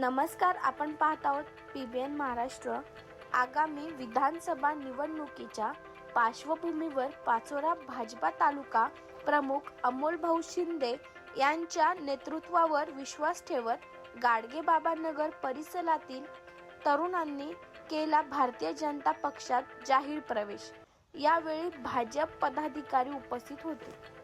नमस्कार आपण पाहत आहोत पी बी एन महाराष्ट्र. आगामी विधानसभा निवडणुकीच्या पार्श्वभूमीवर पाचोरा भाजपा तालुका प्रमुख अमोल भाऊ शिंदे यांच्या नेतृत्वावर विश्वास ठेवत गाडगेबाबानगर परिसरातील तरुणांनी केला भारतीय जनता पक्षात जाहीर प्रवेश. यावेळी भाजप पदाधिकारी उपस्थित होते.